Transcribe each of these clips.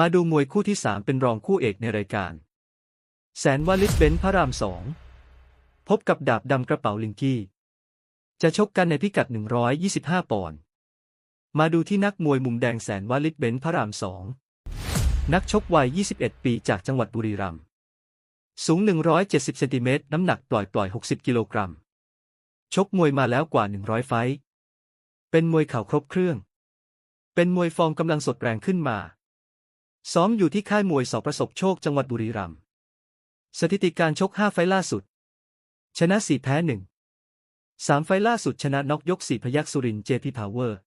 มาดูมวยคู่ที่ 3 เป็นรองคู่เอกในรายการ แสนวาลิศเบนพระรามสอง พบกับดาบดำกระเป๋าลิงกี้ จะชกกันในพิกัด 125 ปอนด์มาดูที่นักมวยมุมแดงแสนวาลิศเบนพระรามสองนักชกวัย 21 ปีจากจังหวัดบุรีรัมย์สูง 170 เซนติเมตรน้ำหนักปล่อยปล่อย 60 กิโลกรัม ชกมวยมาแล้วกว่า 100 ไฟ เป็นมวยเข่าครบเครื่อง เป็นมวยฟอร์มกำลังสดแรงขึ้นมา ซ้อมอยู่ที่ค่ายมวยสอประสบโชคจังหวัดบุรีรัมย์ สถิติการชก 5 ไฟล์ล่าสุด ชนะ 4 แพ้ 1 3 ไฟล์ล่าสุดชนะน็อกยก 4 พยักสุรินเจพีพาวเวอร์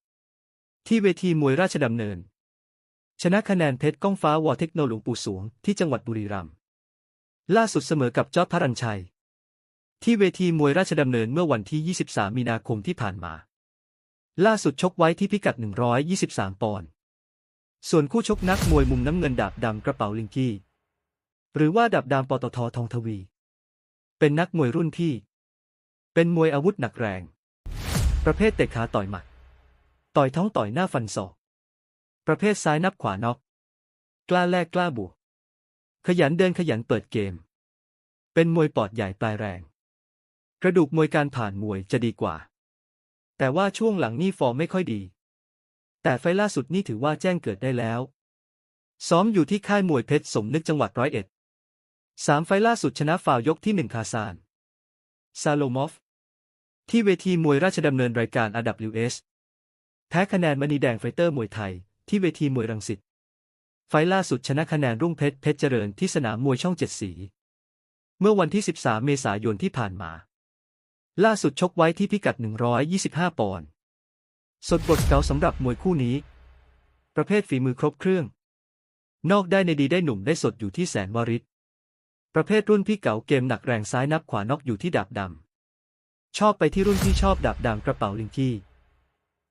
ที่เวทีมวยราชดำเนิน ชนะคะแนนเพชรก้องฟ้าวอเทคโนหลวงปู่สวงที่จังหวัดบุรีรัมย์ ล่าสุดเสมอกับจอร์จพระรัญชัย ที่เวทีมวยราชดำเนินเมื่อวันที่ 23 มีนาคมที่ผ่านมา ล่าสุดชกไว้ที่พิกัด 123 ปอนด์ ส่วนคู่ชกนักมวยมุมน้ำเงินดาบดำกระเป๋าลิงกี้ หรือว่าดาบดำปตททองทวี เป็นนักมวยรุ่นพี่ เป็นมวยอาวุธหนักแรง ประเภทเตะขาต่อยหมัด ต่อยท้องต่อยหน้าฟันศอก ประเภทซ้ายนับขวาน็อก กล้าแลกกล้าบวก ขยันเดินขยันเปิดเกม เป็นมวยปอดใหญ่ปลายแรง กระดูกมวยการผ่านมวยจะดีกว่า แต่ว่าช่วงหลังนี่ฟอร์มไม่ค่อยดี แต่ไฟล่าสุดนี่ถือว่าแจ้งเกิดได้แล้ว ซ้อมอยู่ที่ค่ายมวยเพชรสมนึกจังหวัดร้อยเอ็ดสามไฟล่าสุดชนะฟาวยกที่หนึ่งคาซานซาโลมอฟ ที่เวทีมวยราชดำเนินรายการ RWS แพ้คะแนนมณีแดงไฟเตอร์มวยไทย ที่เวทีมวยรังสิต ไฟล่าสุดชนะคะแนนรุ่งเพชรเพชรเจริญที่สนามมวยช่องเจ็ดสี เมื่อวันที่ 13 เมษายนที่ผ่านมา ล่าสุดชกไว้ที่พิกัด 125 ปอนด์ สดบทเก่าสำหรับมวยคู่นี้ ประเภทฝีมือครบเครื่อง นอกได้ในดีได้หนุ่มได้สดอยู่ที่แสนวาริศประเภทรุ่นพี่เก่าเกมหนักแรงซ้ายนับขวานอกอยู่ที่ดาบดำ ชอบไปที่รุ่นที่ชอบดาบดำกระเป๋าลิงกี้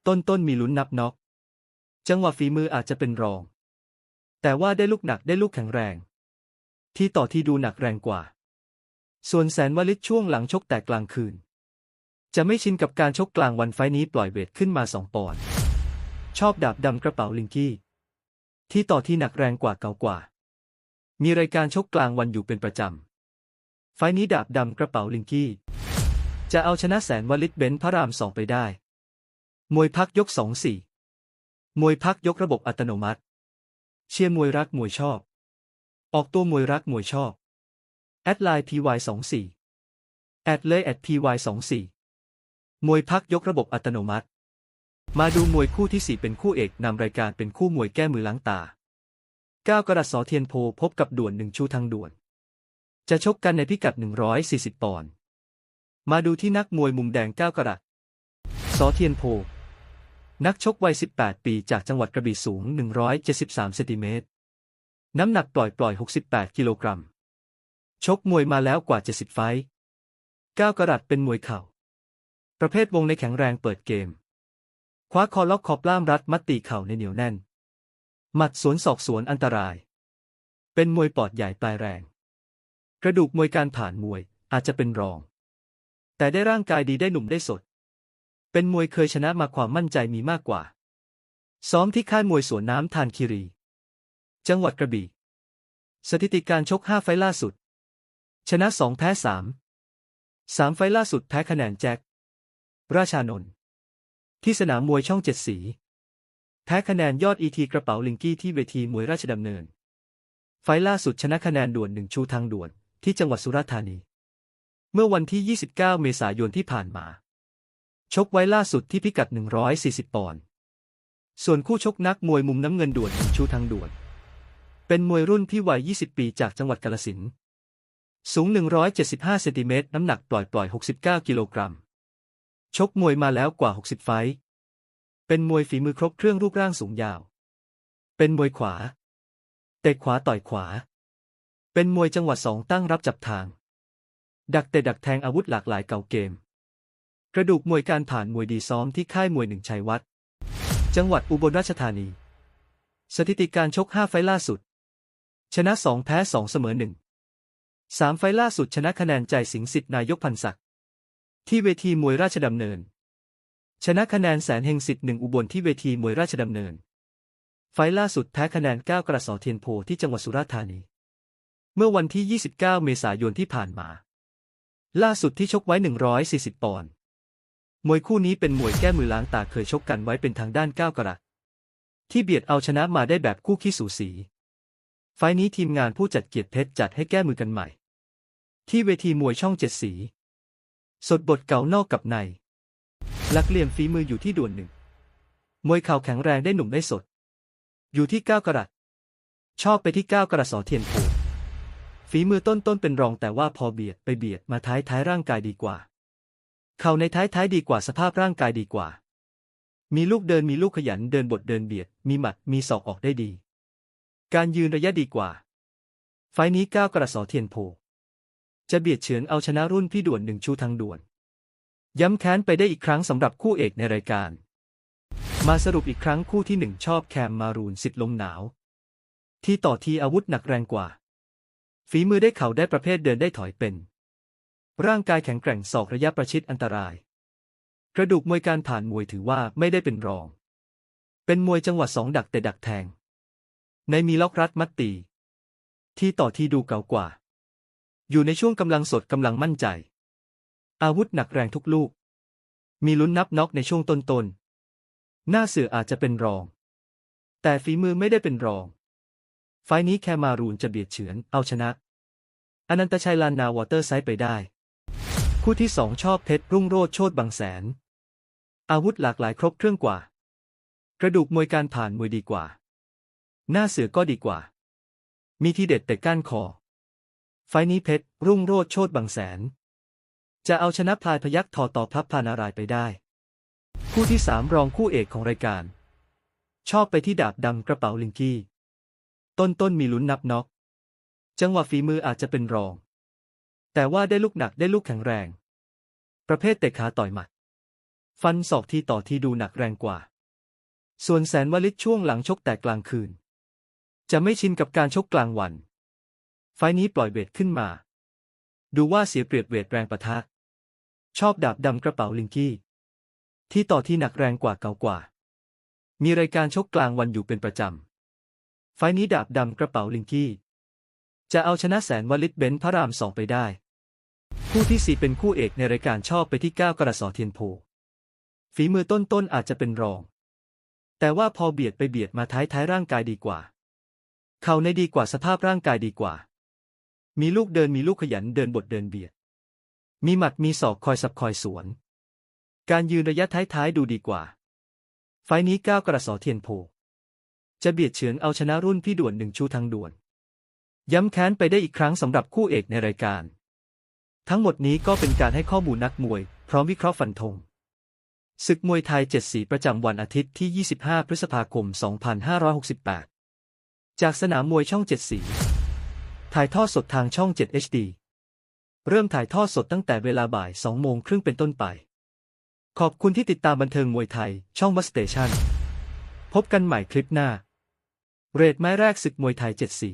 ต้นต้นมีลุ้นนับน็อก จังหวะฝีมืออาจจะเป็นรอง แต่ว่าได้ลูกหนักได้ลูกแข็งแรง ที่ต่อที่ดูหนักแรงกว่า ส่วนแสนวลิตช่วงหลังชกแต่กลางคืน จะไม่ชินกับการชกกลางวันไฟนี้ปล่อยเวทขึ้นมาสองปอนด์ชอบดาบดำกระเป๋าลิงกี้ ที่ต่อที่หนักแรงกว่าเก่ากว่า มีรายการชกกลางวันอยู่เป็นประจำ ไฟนี้ดาบดำกระเป๋าลิงกี้ จะเอาชนะแสนวลิตเบนพระรามสองไปได้ มวยพักยกสองสี่มวยพักยกระบบอัตโนมัติ เชียร์มวยรักมวยชอบ ออกตัวมวยรักมวยชอบแอดไลน์ py24 แอดเลยแอด py24 มวยพักยกระบบอัตโนมัติ มาดูมวยคู่ที่ 4 เป็นคู่เอกนำรายการเป็นคู่มวยแก้มือล้างตา ก้าวกระดัษสอเทียนโพพบกับด่วนหนึ่งชูทางด่วน จะชกกันในพิกัด 140 ปอนด์มาดูที่นักมวยมุมแดงก้าวกระดัษสอเทียนโพ นักชกวัย 18 ปีจากจังหวัดกระบี่สูง 173 เซนติเมตร น้ำหนักปล่อยปล่อย 68 กิโลกรัม ชกมวยมาแล้วกว่า 70 ไฟก้าวกระดัษเป็นมวยเข่า ประเภทวงในแข็งแรงเปิดเกม คว้าคอล็อกคอปล้ามรัดมัดตีเข่าในเหนียวแน่น หมัดสวนศอกสวนอันตราย เป็นมวยปอดใหญ่ปลายแรง กระดูกมวยการผ่านมวยอาจจะเป็นรอง แต่ได้ร่างกายดีได้หนุ่มได้สด เป็นมวยเคยชนะมาความมั่นใจมีมากกว่า ซ้อมที่ค่ายมวยสวนน้ำทานคิรี จังหวัดกระบี่ สถิติการชก5ไฟล์ล่าสุด ชนะ2แพ้3 3ไฟล์ล่าสุดแพ้คะแนนแจ็ค ราชานนท์ที่สนามมวยช่องเจ็ดสี แพ้คะแนนยอดอีทีกระเป๋าลิงกี้ที่เวทีมวยราชดำเนิน ไฟล่าสุดชนะคะแนนด่วนหนึ่งชูทางด่วนที่จังหวัดสุราษฎร์ธานี เมื่อวันที่ 29 เมษายนที่ผ่านมา ชกไว้ล่าสุดที่พิกัด 140 ปอนด์ส่วนคู่ชกนักมวยมุมน้ำเงินด่วนหนึ่งชูทางด่วน เป็นมวยรุ่นพี่วัย 20 ปีจากจังหวัดกาฬสินธุ์สูง 175 เซนติเมตรน้ำหนักปล่อยปล่อย 69 กิโลกรัม ชกมวยมาแล้วกว่า 60 ไฟต์เป็นมวยฝีมือครบเครื่องรูปร่างสูงยาว เป็นมวยขวา เตะขวาต่อยขวา เป็นมวยจังหวะสองตั้งรับจับทาง ดักเตะดักแทงอาวุธหลากหลายเก่าเกม กระดูกมวยการผ่านมวยดีซ้อมที่ค่ายมวยหนึ่งชัยวัฒน์จังหวัดอุบลราชธานี สถิติการชก 5 ไฟล่าสุด ชนะ 2 แพ้ 2 เสมอ 1 3 ไฟล่าสุดชนะคะแนนใจสิงห์สิทธิ์นายกพันศักดิ์ ที่เวทีมวยราชดำเนิน ชนะคะแนนแสนเฮงสิทธิ์หนึ่งอุบลที่เวทีมวยราชดำเนิน ไฟล์ล่าสุดแพ้คะแนน9กระสอเทียนโพที่จังหวัดสุราษฎร์ธานี เมื่อวันที่ 29 เมษายนที่ผ่านมา ล่าสุดที่ชกไว้ 140 ปอนด์มวยคู่นี้เป็นมวยแก้มือล้างตาเคยชกกันไว้เป็นทางด้าน9กระ ที่เบียดเอาชนะมาได้แบบคู่ขี้สูสี ไฟล์นี้ทีมงานผู้จัดเกียรติเพชรจัดให้แก้มือกันใหม่ ที่เวทีมวยช่องเจ็ดสี สดบทเก่านอกกับในหลักเหลี่ยมฝีมืออยู่ที่ด่วนหนึ่ง มวยเข่าแข็งแรงได้หนุ่มได้สด อยู่ที่ก้าวกระดัดชอบไปที่ก้าวกระสอเทียนโพฝีมือต้นต้นเป็นรองแต่ว่าพอเบียดไปเบียดมาท้ายท้ายร่างกายดีกว่า เข่าในท้ายท้ายดีกว่าสภาพร่างกายดีกว่า มีลูกเดินมีลูกขยันเดินบทเดินเบียด มีหมัดมีศอกออกได้ดี การยืนระยะดีกว่า ไฟนี้ก้าวกระสอเทียนโพ จะเบียดเฉือนเอาชนะรุ่นพี่ด่วนหนึ่งชูทางด่วน ย้ำแค้นไปได้อีกครั้งสำหรับคู่เอกในรายการ มาสรุปอีกครั้งคู่ที่หนึ่งชอบแคมมารูนสิทธิ์ลมหนาว ที่ต่อทีอาวุธหนักแรงกว่า ฝีมือได้เข่าได้ประเภทเดินได้ถอยเป็น ร่างกายแข็งแกร่งศอกระยะประชิดอันตราย กระดูกมวยการผ่านมวยถือว่าไม่ได้เป็นรอง เป็นมวยจังหวะสองดักแต่ดักแทง ในมีล็อกรัดมัดตี ที่ต่อที่ดูเก่ากว่า อยู่ในช่วงกำลังสดกำลังมั่นใจ อาวุธหนักแรงทุกลูก มีลุ้นนับน็อกในช่วงต้นๆ หน้าเสืออาจจะเป็นรอง แต่ฝีมือไม่ได้เป็นรอง ไฟนี้แคมารูนจะเบียดเฉือนเอาชนะ อนันตชัยลานนาวอเตอร์ไซด์ไปได้ คู่ที่สองชอบเพชรรุ่งโรจน์โชตบางแสน อาวุธหลากหลายครบเครื่องกว่า กระดูกมวยการผ่านมวยดีกว่า หน้าเสือก็ดีกว่า มีทีเด็ดแต่ก้านคอ ไฟนี้เพชร รุ่งโรจน์โชตบางแสน จะเอาชนะพลายพยักทอต่อพระพานารายไปได้ คู่ที่สามรองคู่เอกของรายการ ชอบไปที่ดาบดำกระเป๋าลิงกี้ ต้นต้นมีลุ้นนับน็อก จังหวะฝีมืออาจจะเป็นรอง แต่ว่าได้ลูกหนักได้ลูกแข็งแรง ประเภทเตะขาต่อยหมัด ฟันศอกทีต่อทีดูหนักแรงกว่า ส่วนแสนวลิตช่วงหลังชกแต่กลางคืน จะไม่ชินกับการชกกลางวัน ไฟนี้ปล่อยเวทขึ้นมา ดูว่าเสียเปรียบเวทแรงปะทะ ชอบดาบดำกระเป๋าลิงกี้ ที่ต่อที่หนักแรงกว่าเก่ากว่า มีรายการชกกลางวันอยู่เป็นประจำ ไฟนี้ดาบดำกระเป๋าลิงกี้ จะเอาชนะแสนวลิตเบนพระรามสองไปได้ คู่ที่สี่เป็นคู่เอกในรายการชอบไปที่9กระสอเทียนโพฝีมือต้นๆอาจจะเป็นรอง แต่ว่าพอเบียดไปเบียดมาท้ายท้ายร่างกายดีกว่า เข่าในดีกว่าสภาพร่างกายดีกว่า มีลูกเดินมีลูกขยันเดินบทเดินเบียด มีหมัดมีศอกคอยสับคอยสวน การยืนระยะท้ายท้ายๆดูดีกว่า ไฟล์นี้ก้าวกระสอเทียนโพ จะเบียดเฉือนเอาชนะรุ่นพี่ด่วนหนึ่งชูทางด่วน ย้ำแค้นไปได้อีกครั้งสำหรับคู่เอกในรายการ ทั้งหมดนี้ก็เป็นการให้ข้อมูลนักมวย พร้อมวิเคราะห์ฟันธงศึกมวยไทย 7 สีประจำวันอาทิตย์ที่ 25 พฤษภาคม 2568 จากสนามมวยช่อง 7 สี ถ่ายทอดสดทางช่อง 7 HD เริ่มถ่ายทอดสดตั้งแต่เวลาบ่าย 2 โมงครึ่งเป็นต้นไป ขอบคุณที่ติดตามบันเทิงมวยไทย ช่องมัสเตชันพบกันใหม่คลิปหน้า เรทไม้แรกศึกมวยไทย 7 สี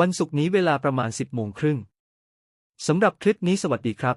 วันศุกร์นี้เวลาประมาณ 10 โมงครึ่งสำหรับคลิปนี้สวัสดีครับ